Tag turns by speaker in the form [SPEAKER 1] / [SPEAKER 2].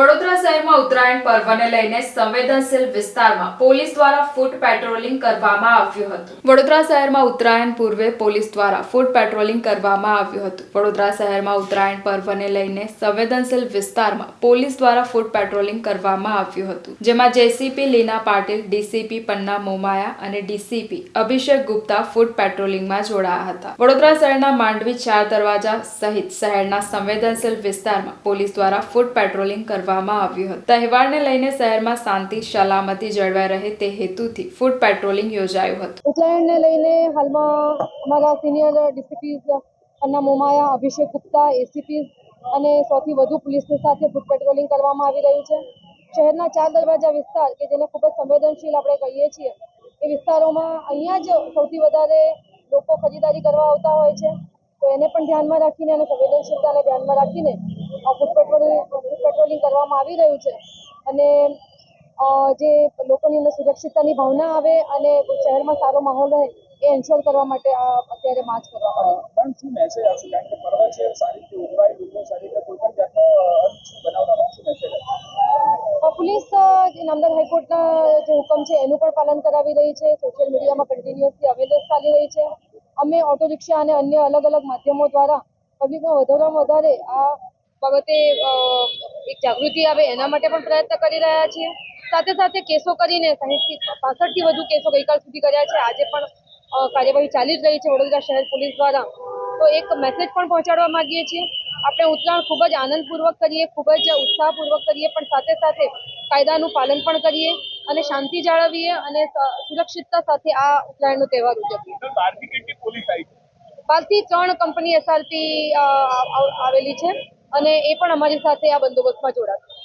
[SPEAKER 1] વડોદરા શહેરમાં ઉત્તરાયણ પર્વને લઈને સંવેદનશીલ વિસ્તારમાં પોલીસ દ્વારા ફૂટ પેટ્રોલિંગ કરવામાં આવ્યું હતું. વડોદરા શહેરમાં ઉત્તરાયણ પૂર્વે પોલીસ દ્વારા ફૂટ પેટ્રોલિંગ કરવામાં આવ્યું હતું. વડોદરા શહેરમાં ઉત્તરાયણ પર્વને લઈને સંવેદનશીલ વિસ્તારમાં પોલીસ દ્વારા ફૂટ પેટ્રોલિંગ કરવામાં આવ્યું હતું. જેમાં જેસીપી લીના પાટીલ, ડીસીપી પન્ના મોમાયા અને ડીસીપી અભિષેક ગુપ્તા ફૂટ પેટ્રોલિંગમાં જોડાયા હતા. વડોદરા શહેરના માંડવી ચાર દરવાજા સહિત શહેરના સંવેદનશીલ વિસ્તારમાં પોલીસ દ્વારા ફૂટ પેટ્રોલિંગ કરવામાં આવ્યું હતું. તહેવારને લઈને શહેરમાં શાંતિ, સલામતી જળવાઈ રહે તે હેતુથી ફૂડ પેટ્રોલિંગ યોજાયું હતું.
[SPEAKER 2] ઉત્તરાયણને લઈને હાલમાં અમારા senior DCP Anna Momaya Abhishek Gupta, ACP અને સૌથી વધુ પોલીસની સાથે ફૂડ પેટ્રોલિંગ કરવામાં આવી રહ્યું છે. શહેરના ચાર દરવાજા વિસ્તાર, કે જેને ખૂબ જ સંવેદનશીલ આપણે કહીએ છીએ, એ વિસ્તારોમાં અહીંયા જ સૌથી વધારે લોકો ખરીદારી કરવા આવતા હોય છે. તો એને પણ ધ્યાનમાં રાખીને અને સંવેદનશીલતાને ધ્યાનમાં રાખીને ફૂટ પેટ્રોલિંગ ફૂડ પેટ્રોલિંગ કરવામાં આવી રહ્યું છે. અને જે લોકોની અંદર સુરક્ષિતતાની ભાવના આવે અને શહેરમાં સારો માહોલ રહે એ એન્શ્યોર કરવા માટે આ અત્યારે માર્ચ કરવામાં આવે
[SPEAKER 3] પણ શું મેસેજ આવશે? કારણ કે પર્વ છે સારી રીતે ઉજવાય લોકો સારી રીતે કોઈ પણ જાતનો બનાવવામાં શું મેસેજ
[SPEAKER 2] પોલીસ જે નામદાર હાઈકોર્ટના જે હુકમ છે એનું પણ પાલન કરાવી રહી છે. સોશિયલ મીડિયામાં કન્ટિન્યુઅસલી અવેરનેસ ચાલી રહી છે. અમે ઓટો રિક્ષા અને અન્ય અલગ અલગ માધ્યમો દ્વારા પબ્લિકમાં વધારેમાં વધારે આ બાબતે એક જાગૃતિ આવે એના માટે પણ પ્રયત્ન કરી રહ્યા છીએ. સાથે સાથે કેસો કરીને સાહીઠથી પાસઠથી વધુ કેસો ગઈકાલ સુધી કર્યા છે. આજે પણ કાર્યવાહી ચાલી જ રહી છે વડોદરા શહેર પોલીસ દ્વારા. તો એક મેસેજ પણ પહોંચાડવા માંગીએ છીએ. આપણે ઉત્તરાયણ ખૂબ જ આનંદપૂર્વક કરીએ ખૂબ જ ઉત્સાહપૂર્વક કરીએ પણ સાથે સાથે કાયદાનું પાલન પણ કરીએ અને શાંતિ જાળવીએ અને સુરક્ષિતતા સાથે આ ઉત્તરાયણનો તહેવાર ઉજવીએ. બહારથી ત્રણ કંપની એસઆરપી આવેલી છે. અને એ પણ અમારી સાથે આ બંદોબસ્તમાં જોડાશે.